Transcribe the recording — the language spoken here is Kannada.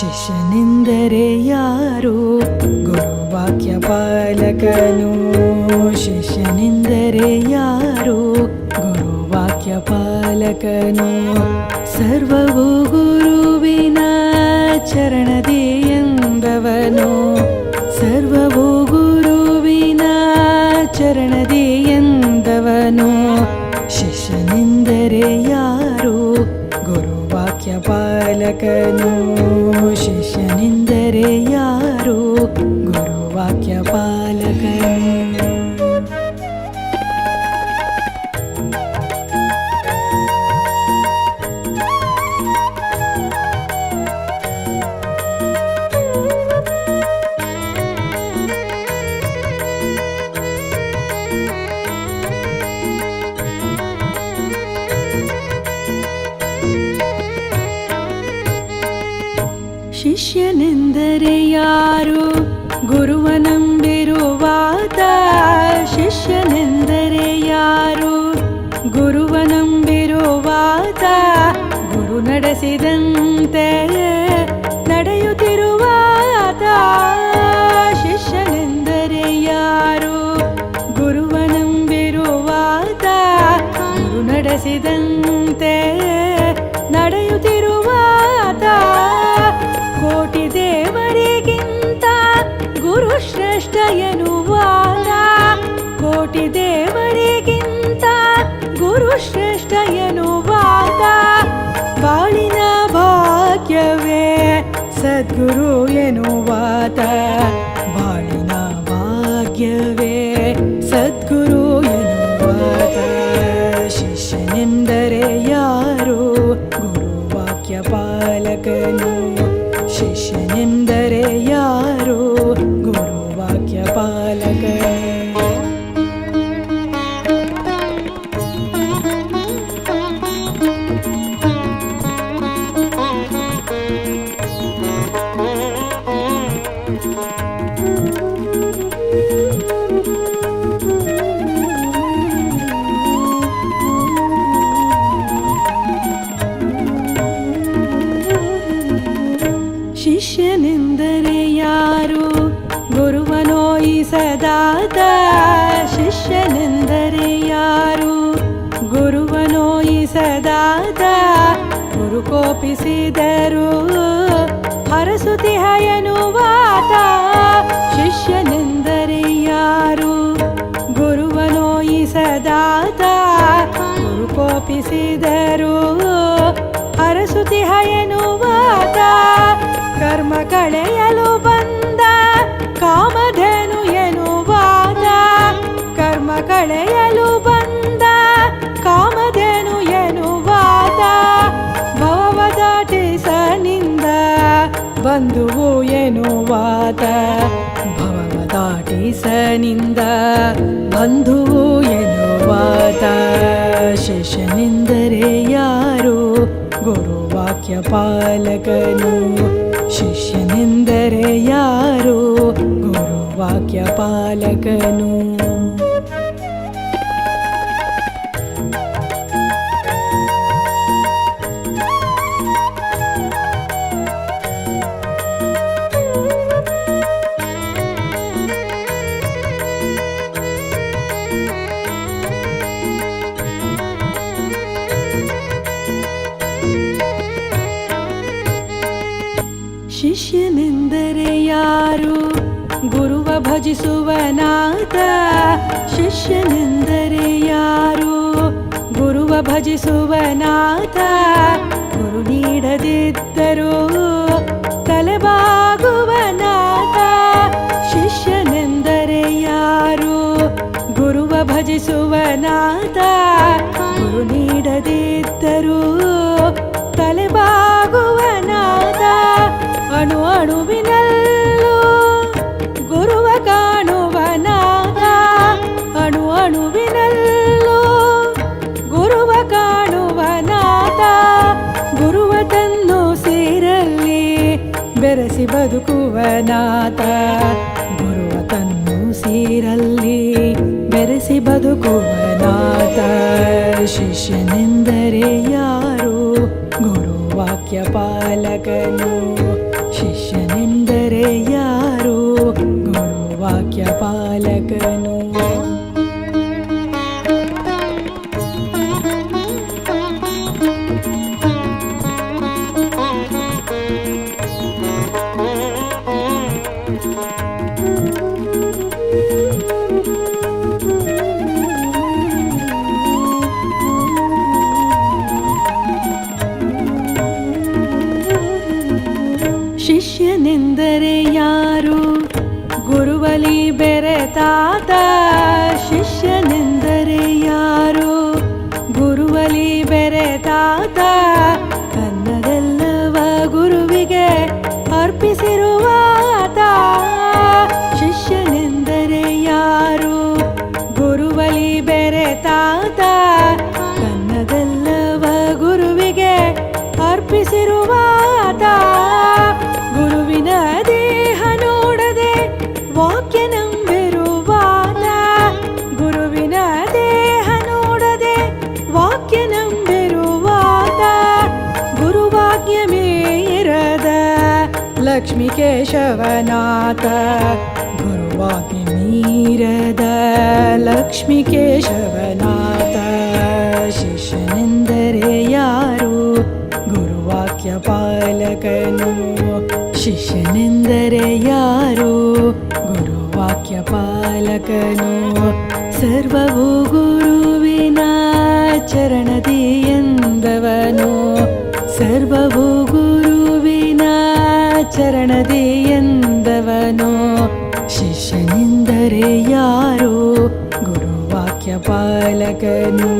ಶಿಷ್ಯನೆಂದರೆ ಯಾರು? ಗುರುವಾಕ್ಯ ಪಾಲಕನು ಶಿಷ್ಯನೆಂದರೆ ಯಾರು? ಗುರುವಾಕ್ಯ ಪಾಲಕನು ಸರ್ವವು ಗುರುವಿನ ಚರಣದಿ ಎಂದವನು. ಸರ್ವವು ಗುರುವಿನ ಚರಣದಿ ಎಂದವನು. ಶಿಷ್ಯನೆಂದರೆ ಯಾರು? ಗುರುವಾಕ್ಯ ಪಾಲಕನು ಶಿಷ್ಯನೆಂದರೆ ಶಿಷ್ಯನೆಂದರೆ ಯಾರು ಗುರುವ ನಂಬಿರುವಾತ ಶಿಷ್ಯನೆಂದರೆ ಯಾರು ಗುರುವ ನಂಬಿರುವಾತ ಗುರು ನಡೆಸಿದಂತೆ ಎನ್ನುವಾದ ಬಾಳಿನ ಭಾಗ್ಯವೇ ಸದ್ಗುರು ಎನ್ನುವಾದ ಬಾಳಿನ ಭಾಗ್ಯವೇ ಸದ್ಗುರು ಎನ್ನುವಾದ ಶಿಷ್ಯನೆಂದರೆ ಯಾರು? ಗುರುವಾಕ್ಯ ಪಾಲಕನು ಶಿಷ್ಯನೆಂದರೆ ಯಾರು? ಶಿಷ್ಯನೆಂದರೆ ಯಾರು? ಗುರುವನೋಯಿಸದಾತ ಶಿಷ್ಯನೆಂದರೆ ಯಾರು? ಗುರುವನೋಯಿಸದಾತ ಗುರು ಕೋಪಿಸಿದರು. ಹರಸುತಿಹಯನುವಾತ ಗುರು ಕೋಪಿಸಿದರು ಹರಸುತಿಹಯನುವಾತ ಕರ್ಮ ಕಳೆಯಲು ಬಂದ ಕಾಮಧೇನು ಎನ್ನುವಾದ ಕರ್ಮ ಕಳೆಯಲು ಬಂದ ಕಾಮಧೇನು ಎನ್ನುವಾದ ಭವವ ದಾಟಿಸನಿಂದ ಬಂಧುವು ಎನ್ನುವಾದ ಬಂಧು ಬಂಧುವು ಎನ್ನುವಾದ ಶಿಷ್ಯನೆಂದರೆ ಯಾರು? ಗುರುವಾಕ್ಯ ಪಾಲಕನು ಶಿಷ್ಯನೆಂದರೆ ಯಾರು? ಗುರುವಾಕ್ಯ ಪಾಲಕನು ಶಿಷ್ಯನೆಂದರೆ ಯಾರು? ಗುರುವ ಭಜಿಸುವನಾಥ ಶಿಷ್ಯನೆಂದರೆ ಯಾರು? ಗುರುವ ಭಜಿಸುವನಾಥ ಗುರು ನೀಡದಿದ್ದರೂ ತಲೆಬಾಗುವನಾಥ ಶಿಷ್ಯನೆಂದರೆ ಯಾರು? ಗುರುವ ಭಜಿಸುವನಾಥ ಗುರು ನೀಡದಿದ್ದರೂ ಅಣು ಅಣುವಿನಲ್ಲೂ, ಗುರುವ ಕಾಣುವನಾಥ ಅಣು ಅಣುವಿನಲ್ಲೂ, ಗುರುವ ಕಾಣುವನಾದ ಗುರುವ ತನ್ನು ಸೇರಲ್ಲಿ ಬೆರೆಸಿ ಬದುಕುವನಾದ ಗುರುವ ತನ್ನು ಸೇರಲ್ಲಿ ಬೆರೆಸಿ ಬದುಕುವನಾದ ಶಿಷ್ಯನೆಂದರೆ ಯಾರು? ಗುರುವಾಕ್ಯ ಪಾಲಕನು ಯಾರು? ಗುರುವಾಕ್ಯ ಪಾಲಕನು. ಶಿಷ್ಯನೆಂದರೆ ಯಾರು लक्ष्मिकेशवनाथ गुरुवाक्यमीरदा लक्ष्मीकेशवनाथ शिष्यनिन्दरे यारो गुरुवाक्यपालकनु शिष्यनिन्दरे यारु गुरुवाक्यपालकनु सर्वभूगुरुविना चरणतीयन्दवनु ಚರಣದಿ ಎಂದವನು ಶಿಷ್ಯನೆಂದರೆ ಯಾರು ಗುರುವಾಕ್ಯ ಪಾಲಕನು